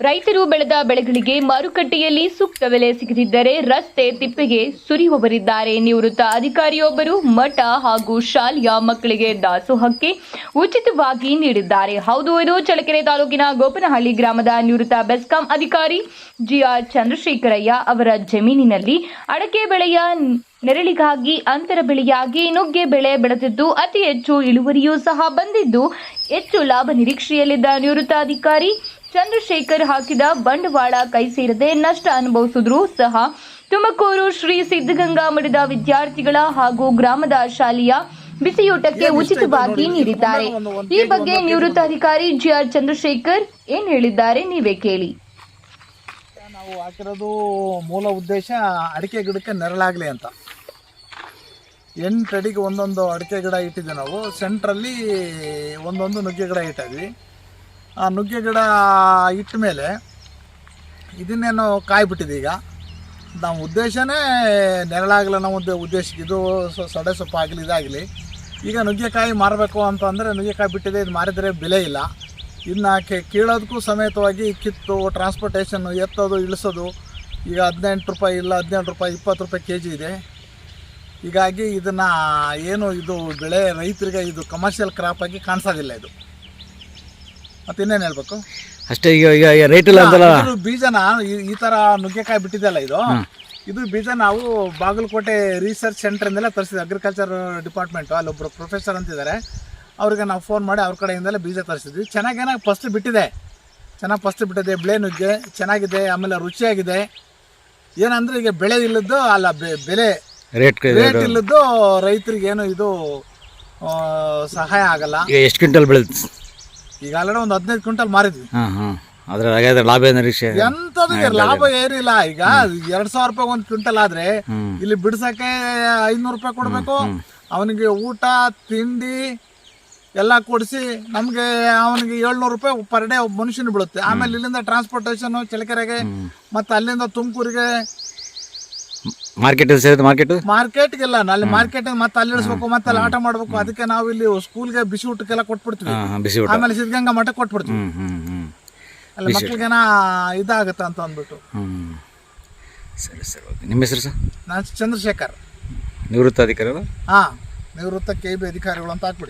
ರೈತರು ಬೆಳೆದ ಬೆಳೆಗಳಿಗೆ ಮಾರುಕಟ್ಟೆಯಲ್ಲಿ ಸೂಕ್ತ ಬೆಲೆ ಸಿಗದಿದ್ದರೆ ರಸ್ತೆ ತಿಪ್ಪೆಗೆ ಸುರಿಯುವವರಿದ್ದಾರೆ ನಿವೃತ್ತ ಅಧಿಕಾರಿಯೊಬ್ಬರು ಮಠ ಹಾಗೂ ಶಾಲೆಯ ಮಕ್ಕಳಿಗೆ ದಾಸೋಹಕ್ಕೆ ಉಚಿತವಾಗಿ ನೀಡಿದ್ದಾರೆ. ಹೌದು, ಇದು ಚಳಕೆರೆ ತಾಲೂಕಿನ ಗೋಪನಹಳ್ಳಿ ಗ್ರಾಮದ ನಿವೃತ್ತ ಬೆಸ್ಕಾಂ ಅಧಿಕಾರಿ ಜಿಆರ್ ಚಂದ್ರಶೇಖರಯ್ಯ ಅವರ ಜಮೀನಿನಲ್ಲಿ ಅಡಕೆ ಬೆಳೆಯ ನೆರಳಿಗಾಗಿ ಅಂತರ ಬೆಳೆಯಾಗಿ ನುಗ್ಗೆ ಬೆಳೆ ಬೆಳೆದಿದ್ದು ಅತಿ ಹೆಚ್ಚು ಇಳುವರಿಯೂ ಸಹ ಬಂದಿದ್ದು ಹೆಚ್ಚು ಲಾಭ ನಿರೀಕ್ಷೆಯಲ್ಲಿದ್ದ ನಿವೃತ್ತ ಅಧಿಕಾರಿ ಚಂದ್ರಶೇಖರ್ ಹಾಕಿದ ಬಂಡವಾಳ ಕೈ ಸೇರದೆ ನಷ್ಟ ಅನುಭವಿಸಿದ್ರು ಸಹ ತುಮಕೂರು ಶ್ರೀ ಸಿದ್ಧಗಂಗಾ ಮಠದ ವಿದ್ಯಾರ್ಥಿಗಳ ಹಾಗೂ ಗ್ರಾಮದ ಶಾಲೆಯ ಬಿಸಿಯೂಟಕ್ಕೆ ಉಚಿತವಾಗಿ ನೀಡಿದ್ದಾರೆ. ಈ ಬಗ್ಗೆ ನಿವೃತ್ತ ಅಧಿಕಾರಿ ಜಿಆರ್ ಚಂದ್ರಶೇಖರ್ ಏನ್ ಹೇಳಿದ್ದಾರೆ ನೀವೇ ಕೇಳಿ. ನಾವು ಹಾಕಿರೋದು ಮೂಲ ಉದ್ದೇಶ ಅಡಿಕೆ ಗಿಡಕ್ಕೆ ನೆರಳಾಗಲಿ ಅಂತ. ಎಂಟು ಅಡಿಗೆ ಒಂದೊಂದು ಅಡಿಕೆ ಗಿಡ ಇಟ್ಟಿದ್ದೆ ನಾವು. ಸೆಂಟ್ರಲ್ಲಿ ಒಂದೊಂದು ನುಗ್ಗೆ ಗಿಡ ಇಟ್ಟಿದ್ವಿ ಆ ನುಗ್ಗೆ ಗಿಡ ಇಟ್ಟ ಮೇಲೆ ಇದನ್ನೇನು ಕಾಯಿ ಬಿಟ್ಟಿದೆ ಈಗ. ನಮ್ಮ ಉದ್ದೇಶನೇ ನೆರಳಾಗಲಿ ನಮ್ಮ ಉದ್ದೇ ಉದ್ದೇಶಕ್ಕೆ ಇದು ಸೊಡೆ ಸಡೆ ಸೊಪ್ಪು ಆಗಲಿ, ಇದಾಗಲಿ. ಈಗ ನುಗ್ಗೆಕಾಯಿ ಮಾರಬೇಕು ಅಂತಂದರೆ ನುಗ್ಗೆಕಾಯಿ ಬಿಟ್ಟಿದೆ, ಇದು ಮಾರಿದರೆ ಬೆಲೆ ಇಲ್ಲ. ಇನ್ನು ಕೆ ಕೀಳೋದಕ್ಕೂ ಸಮೇತವಾಗಿ ಕಿತ್ತು ಟ್ರಾನ್ಸ್ಪೋರ್ಟೇಷನ್ನು ಎತ್ತೋದು, ಇಳಿಸೋದು, ಈಗ ಹದಿನೆಂಟು ರೂಪಾಯಿ ಇಲ್ಲ ಹದಿನೆಂಟು ರೂಪಾಯಿ, ಇಪ್ಪತ್ತು ರೂಪಾಯಿ ಕೆ ಜಿ ಇದೆ. ಹೀಗಾಗಿ ಇದನ್ನು ಏನು ಇದು ಬೆಳೆ ರೈತರಿಗೆ ಇದು ಕಮರ್ಷಿಯಲ್ ಕ್ರಾಪ್ ಆಗಿ ಕಾಣಿಸೋದಿಲ್ಲ ಇದು. ಮತ್ತೆ ಇನ್ನೇನು ಹೇಳ್ಬೇಕು? ಅಷ್ಟೇ ಈಗ ಈಗ ರೇಟ್ ಇಲ್ಲ ಅಂತಲ್ಲ? ಇದು ಬೀಜನ ಈ- ಈ ತರ ನುಗ್ಗೆಕಾಯಿ ಬಿಟ್ಟಿದೆಯಲ್ಲ ಇದು? ಇದು ಬೀಜ ನಾವು ಬಾಗಲಕೋಟೆ ರಿಸರ್ಚ್ ಸೆಂಟ್ರಿಂದಲೇ ತರಿಸಿದ್ವಿ. ಅಗ್ರಿಕಲ್ಚರ್ ಡಿಪಾರ್ಟ್ಮೆಂಟ್ ಅಲ್ಲೊಬ್ರು ಪ್ರೊಫೆಸರ್ ಅಂತಿದ್ದಾರೆ. ಅವ್ರಿಗೆ ನಾವು ಫೋನ್ ಮಾಡಿ ಅವ್ರ ಕಡೆಯಿಂದಲೇ ಬೀಜ ತರಿಸಿದ್ವಿ. ಚೆನ್ನಾಗೇನ ಫಸ್ಟ್ ಬಿಟ್ಟಿದೆ. ಚೆನ್ನಾಗಿ ಫಸ್ಟ್ ಬಿಟ್ಟಿದೆ. ಬೆಳೆ ನುಗ್ಗೆ ಚೆನ್ನಾಗಿದೆ. ಆಮೇಲೆ ರುಚಿಯಾಗಿದೆ. ಏನಂದ್ರೆ ಈಗ ಬೆಳೆ ಇಲ್ಲದ್ದು ಅಲ್ಲ ಬೆ- ಬೆಲೆ ರೇಟ್ ರೇಟ್ ಇಲ್ಲದ್ದು ರೈತರಿಗೆ ಏನು ಇದು ಸಹಾಯ ಆಗಲ್ಲ. ಎಷ್ಟು ಕ್ವಿಂಟಲ್ ಬೆಳೆದ ಈಗ ಆಲ್ರೆಡಿ ಒಂದು ಹದಿನೈದು ಕ್ವಿಂಟಲ್ ಮಾರಿದ್ವಿ. ಅದ್ರ ಹಾಗಾದ್ರೆ ಲಾಭ ನಿರೀಕ್ಷೆ? ಎಂತದು ಲಾಭ ಏನಿಲ್ಲ. ಈಗ ಎರಡ್ ಸಾವಿರ ರೂಪಾಯಿ ಒಂದ್ ಕ್ವಿಂಟಲ್ ಆದ್ರೆ ಇಲ್ಲಿ ಬಿಡ್ಸಕ್ಕೆ ಐನೂರು ರೂಪಾಯಿ ಕೊಡ್ಬೇಕು. ಅವನಿಗೆ ಊಟ ತಿಂಡಿ ಎಲ್ಲ ಕೊಡಿಸಿ ನಮ್ಗೆ ಅವನಿಗೆ ಏಳ್ನೂರು ರೂಪಾಯಿ ಪರ್ ಡೇ ಮನುಷ್ಯನ ಬೀಳುತ್ತೆ. ಆಮೇಲೆ ಇಲ್ಲಿಂದ ಟ್ರಾನ್ಸ್ಪೋರ್ಟೇಷನ್ ಚಳಕೆರೆಗೆ ಮತ್ತೆ ಅಲ್ಲಿಂದ ತುಮಕೂರಿಗೆ ಮಾರ್ಕೆಟ್ ಸೇರಿದ ಮಾರ್ಕೆಟ್ ಮಾರ್ಕೆಟ್ಗೆಲ್ಲ ಅಲ್ಲಿ ಮಾರ್ಕೆಟ್ ಮತ್ತೆ ಅಲ್ಲಿ ಇಳಿಸ್ಬೇಕು ಮತ್ತೆ ಅಲ್ಲಿ ಆಟ ಮಾಡ್ಬೇಕು. ಅದಕ್ಕೆ ನಾವು ಇಲ್ಲಿ ಸ್ಕೂಲ್ಗೆ ಬಿಸಿ ಊಟಕ್ಕೆಲ್ಲ ಕೊಟ್ಬಿಡ್ತೀವಿ. ಬಿಸಿ ಊಟ. ಆಮೇಲೆ ಸಿದ್ಧಗಂಗಾ ಮಠ ಕೊಟ್ಬಿಡ್ತೀವಿ. ಅಲ್ಲಿ ಮಕ್ಳಿಗೇನ ಇದಾಗುತ್ತೆ ಅಂತ ಅಂದ್ಬಿಟ್ಟು. ಸರಿ ಸರಿ ಓಕೆ. ನಿಮ್ಮ ಹೆಸರು ಸರ್? ನಾನು ಚಂದ್ರಶೇಖರ್. ನಿವೃತ್ತ ಅಧಿಕಾರಿಗಳು ಹಾ ನಿವೃತ್ತ ಕೆ ಬಿ ಅಧಿಕಾರಿಗಳು ಅಂತ ಹಾಕ್ಬಿಡಿ